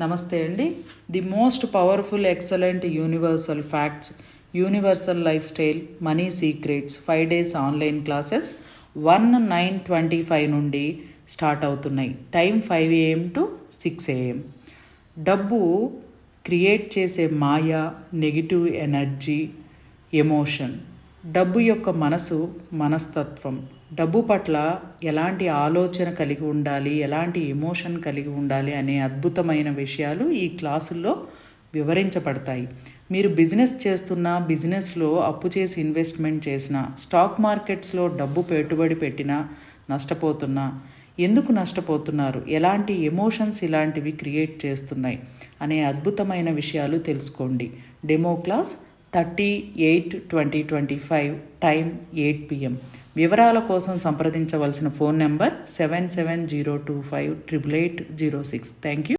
నమస్తే అండి. The most powerful excellent universal facts universal life style money secrets five days online classes one nine twenty five నుండి start అవుతున్నాయి. Time five AM to six AM. డబ్బు create చేసే మాయ negative energy emotion. డబ్బు యొక్క మనసు మనస్తత్వం. డబ్బు పట్ల ఎలాంటి ఆలోచన కలిగి ఉండాలి ఎలాంటి ఎమోషన్ కలిగి ఉండాలి అనే అద్భుతమైన విషయాలు ఈ క్లాసుల్లో వివరించబడతాయి. మీరు బిజినెస్ చేస్తున్న బిజినెస్లో అప్పు చేసి ఇన్వెస్ట్మెంట్ చేసిన స్టాక్ మార్కెట్స్లో డబ్బు పెట్టుబడి పెట్టినా నష్టపోతున్నా. ఎందుకు నష్టపోతున్నారు? ఎలాంటి ఎమోషన్స్ ఇలాంటివి క్రియేట్ చేస్తున్నాయి? అనే అద్భుతమైన విషయాలు తెలుసుకోండి. Demo class thirty eight twenty twenty five time eight PM వివరాల కోసం సంప్రదించవలసిన phone number seven seven zero two five triple eight zero six thank you